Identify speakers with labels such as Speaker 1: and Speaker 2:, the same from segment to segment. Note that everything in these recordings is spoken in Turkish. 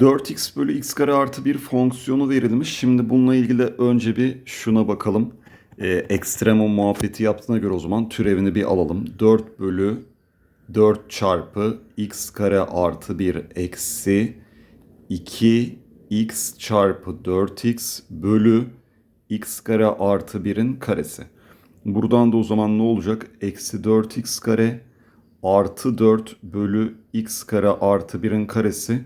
Speaker 1: 4x bölü x kare artı bir fonksiyonu verilmiş. Şimdi bununla ilgili önce bir şuna bakalım. Ee, ekstremum muhabbeti yaptığına göre o zaman türevini bir alalım. 4 bölü 4 çarpı x kare artı 1 eksi 2x çarpı 4x bölü x kare artı 1'in karesi. Buradan da o zaman ne olacak? Eksi 4x kare artı 4 bölü x kare artı 1'in karesi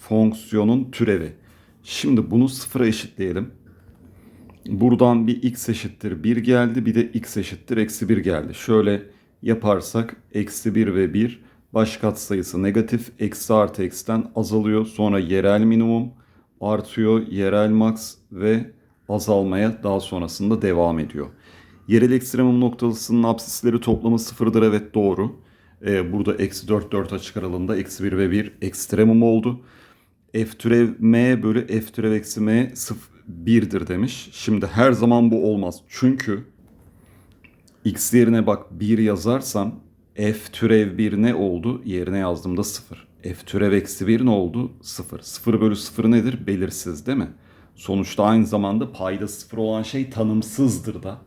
Speaker 1: fonksiyonun türevi. Şimdi bunu sıfıra eşitleyelim. Buradan bir x eşittir 1 geldi bir de x eşittir eksi 1 geldi. Şöyle yaparsak eksi 1 ve 1 baş katsayısı negatif eksi artı eksiden azalıyor. Sonra yerel minimum artıyor yerel max ve azalmaya daha sonrasında devam ediyor. Yerel ekstremum noktasının absisleri toplamı sıfırdır evet doğru. Ee, burada eksi 4 4 açık aralığında eksi 1 ve 1 ekstremum oldu. F türev m bölü F türev eksi m 0 1'dir demiş. Şimdi her zaman bu olmaz. Çünkü x yerine bak 1 yazarsam f türev 1 ne oldu? Yerine yazdığımda 0. f türev eksi 1 ne oldu? 0. 0 bölü 0 nedir? Belirsiz değil mi? Sonuçta aynı zamanda payda 0 olan şey tanımsızdır da.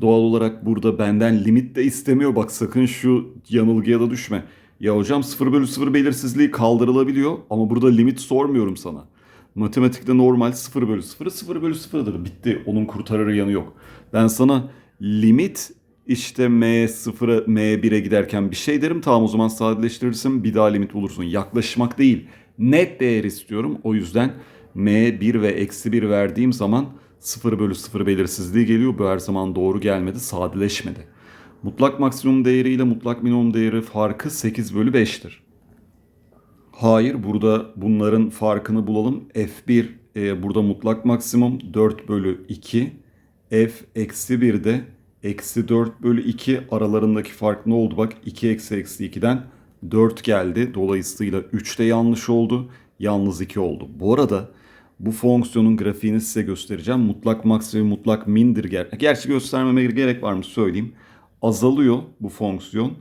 Speaker 1: Doğal olarak burada benden limit de istemiyor. Bak sakın şu yanılgıya da düşme. Ya hocam 0 bölü 0 belirsizliği kaldırılabiliyor ama burada limit sormuyorum sana. Matematikte normal 0 bölü 0 0 bölü 0'dır. Bitti. Onun kurtarır yanı yok. Ben sana limit işte M0'a M1'e giderken bir şey derim. Tamam o zaman sadeleştirirsin bir daha limit bulursun. Yaklaşmak değil. Net değer istiyorum. O yüzden M1 ve eksi 1 verdiğim zaman 0 bölü 0 belirsizliği geliyor. Bu her zaman doğru gelmedi. Sadeleşmedi. Mutlak maksimum değeri ile mutlak minimum değeri farkı 8 bölü 5'tir. Hayır burada bunların farkını bulalım. F1 e, burada mutlak maksimum 4 bölü 2. F eksi 1 de eksi 4 bölü 2 aralarındaki fark ne oldu? Bak 2 eksi eksi 2'den 4 geldi. Dolayısıyla 3 de yanlış oldu. Yalnız 2 oldu. Bu arada bu fonksiyonun grafiğini size göstereceğim. Mutlak ve mutlak mindir. Ger Gerçi göstermeme gerek var mı söyleyeyim. Azalıyor bu fonksiyon.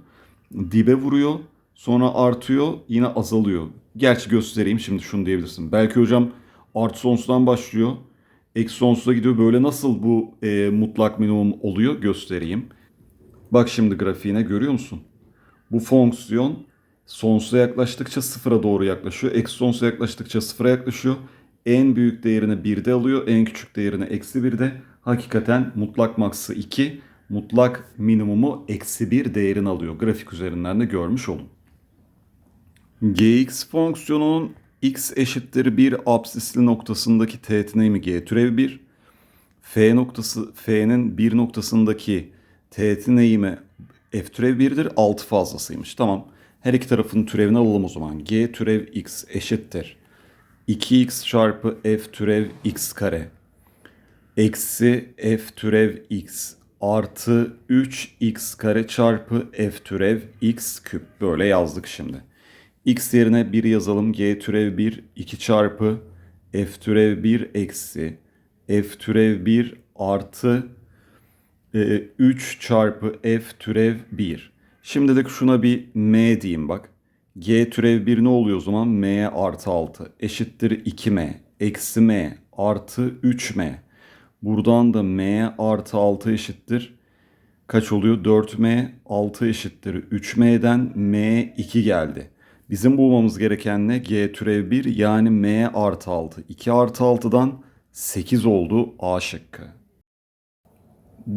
Speaker 1: Dibe vuruyor. Sonra artıyor yine azalıyor. Gerçi göstereyim şimdi şunu diyebilirsin. Belki hocam artı sonsuzdan başlıyor. Eksi sonsuza gidiyor. Böyle nasıl bu e, mutlak minimum oluyor göstereyim. Bak şimdi grafiğine görüyor musun? Bu fonksiyon sonsuza yaklaştıkça sıfıra doğru yaklaşıyor. Eksi sonsuza yaklaştıkça sıfıra yaklaşıyor. En büyük değerini 1'de alıyor. En küçük değerini eksi 1'de. Hakikaten mutlak maksı 2. Mutlak minimumu eksi 1 değerini alıyor. Grafik üzerinden de görmüş olun. gx fonksiyonunun x eşittir 1 absisli noktasındaki teğetini g türev 1. f noktası f'nin 1 noktasındaki teğetin eğimi f türev 1'dir. 6 fazlasıymış. Tamam. Her iki tarafın türevini alalım o zaman. g türev x eşittir. 2x çarpı f türev x kare. Eksi f türev x artı 3x kare çarpı f türev x küp. Böyle yazdık şimdi. x yerine 1 yazalım. g türev 1 2 çarpı f türev 1 eksi f türev 1 artı e, 3 çarpı f türev 1. Şimdilik şuna bir m diyeyim bak. g türev 1 ne oluyor o zaman? m artı 6 eşittir 2m eksi m artı 3m. Buradan da m artı 6 eşittir. Kaç oluyor? 4m 6 eşittir 3m'den m 2 geldi. Bizim bulmamız gereken ne? g türev 1 yani m artı 6. 2 artı 6'dan 8 oldu A şıkkı.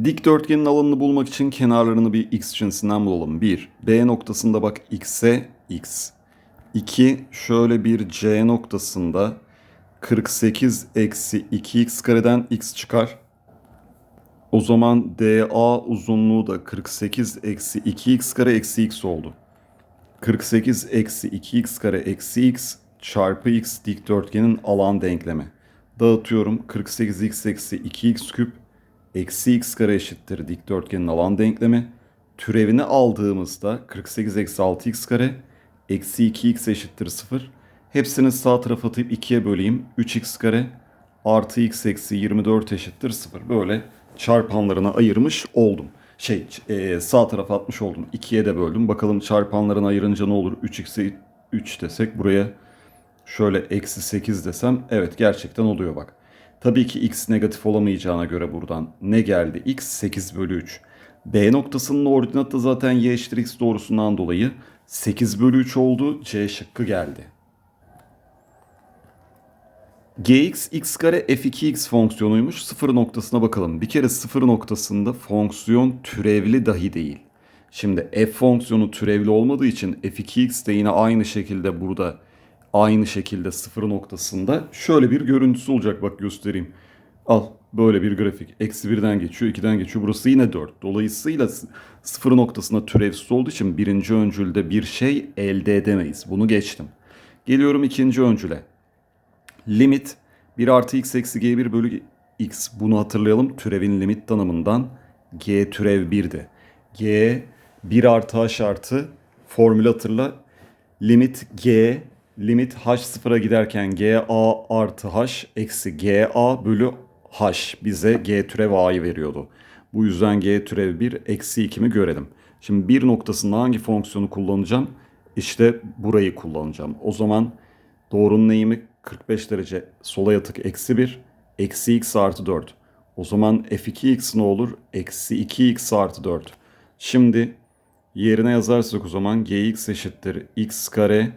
Speaker 1: Dikdörtgenin alanını bulmak için kenarlarını bir x cinsinden bulalım. 1. B noktasında bak x'e x. 2. Şöyle bir C noktasında 48 eksi 2x kareden x çıkar. O zaman DA uzunluğu da 48 eksi 2x kare eksi x oldu. 48 eksi 2x kare eksi x çarpı x dikdörtgenin alan denklemi. Dağıtıyorum 48x eksi 2x küp eksi x kare eşittir dikdörtgenin alan denklemi. Türevini aldığımızda 48 eksi 6x kare eksi 2x eşittir 0. Hepsini sağ tarafa atıp 2'ye böleyim. 3x kare artı x eksi 24 eşittir 0. Böyle çarpanlarına ayırmış oldum. Şey e, sağ tarafa atmış oldum. 2'ye de böldüm. Bakalım çarpanlarına ayırınca ne olur? 3x'e 3 desek buraya Şöyle eksi 8 desem evet gerçekten oluyor bak. Tabii ki x negatif olamayacağına göre buradan ne geldi? x 8 bölü 3. B noktasının ordinatı zaten y eşittir x doğrusundan dolayı 8 bölü 3 oldu. C şıkkı geldi. Gx x kare f2x fonksiyonuymuş. Sıfır noktasına bakalım. Bir kere sıfır noktasında fonksiyon türevli dahi değil. Şimdi f fonksiyonu türevli olmadığı için f2x de yine aynı şekilde burada aynı şekilde sıfır noktasında şöyle bir görüntüsü olacak bak göstereyim. Al böyle bir grafik. Eksi birden geçiyor, 2'den geçiyor. Burası yine 4. Dolayısıyla sıfır noktasında türevsiz olduğu için birinci öncülde bir şey elde edemeyiz. Bunu geçtim. Geliyorum ikinci öncüle. Limit 1 artı x eksi g1 bölü x. Bunu hatırlayalım. Türevin limit tanımından g türev 1'di. g 1 artı h artı formülü hatırla. Limit g limit h sıfıra giderken g a artı h eksi g a bölü h bize g türev a'yı veriyordu. Bu yüzden g türev 1 eksi 2'mi görelim. Şimdi bir noktasında hangi fonksiyonu kullanacağım? İşte burayı kullanacağım. O zaman doğrunun eğimi 45 derece sola yatık eksi 1 eksi x artı 4. O zaman f2x ne olur? Eksi 2x artı 4. Şimdi yerine yazarsak o zaman gx eşittir x kare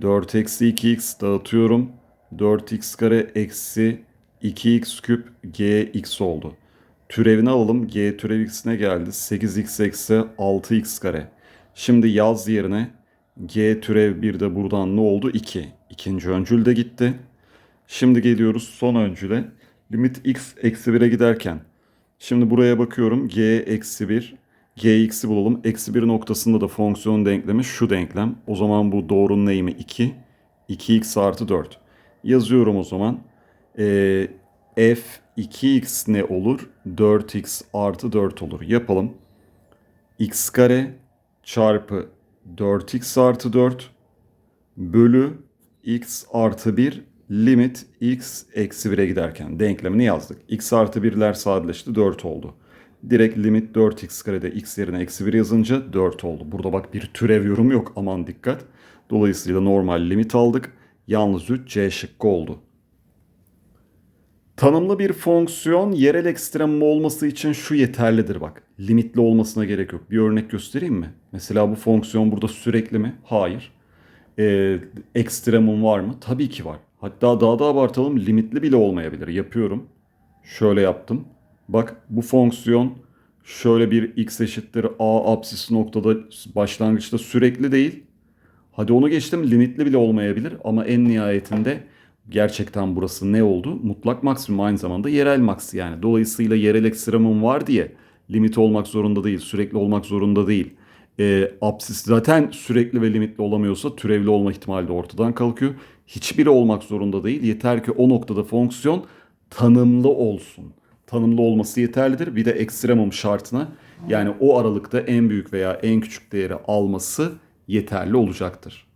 Speaker 1: 4 eksi 2x dağıtıyorum. 4x kare eksi 2x küp gx oldu. Türevini alalım. G türev x ne geldi? 8x eksi 6x kare. Şimdi yaz yerine g türev 1 de buradan ne oldu? 2. İkinci öncül de gitti. Şimdi geliyoruz son öncüle. Limit x eksi 1'e giderken. Şimdi buraya bakıyorum. g eksi 1 gx'i bulalım. Eksi 1 noktasında da fonksiyon denklemi şu denklem. O zaman bu doğrunun eğimi 2. 2x artı 4. Yazıyorum o zaman. Ee, f 2x ne olur? 4x artı 4 olur. Yapalım. x kare çarpı 4x artı 4 bölü x artı 1 limit x eksi 1'e giderken denklemini yazdık. x artı 1'ler sadeleşti 4 oldu. Direkt limit 4x karede x yerine eksi 1 yazınca 4 oldu. Burada bak bir türev yorum yok aman dikkat. Dolayısıyla normal limit aldık. Yalnız 3 C şıkkı oldu. Tanımlı bir fonksiyon yerel ekstremum olması için şu yeterlidir bak. Limitli olmasına gerek yok. Bir örnek göstereyim mi? Mesela bu fonksiyon burada sürekli mi? Hayır. Ee, ekstremum var mı? Tabii ki var. Hatta daha da abartalım limitli bile olmayabilir. Yapıyorum. Şöyle yaptım. Bak bu fonksiyon şöyle bir x eşittir a apsis noktada başlangıçta sürekli değil. Hadi onu geçtim limitli bile olmayabilir ama en nihayetinde gerçekten burası ne oldu? Mutlak maksimum aynı zamanda yerel maks yani. Dolayısıyla yerel ekstremum var diye limit olmak zorunda değil, sürekli olmak zorunda değil. E, apsis zaten sürekli ve limitli olamıyorsa türevli olma ihtimali de ortadan kalkıyor. Hiçbiri olmak zorunda değil. Yeter ki o noktada fonksiyon tanımlı olsun. Tanımlı olması yeterlidir. Bir de ekstremum şartına yani o aralıkta en büyük veya en küçük değeri alması yeterli olacaktır.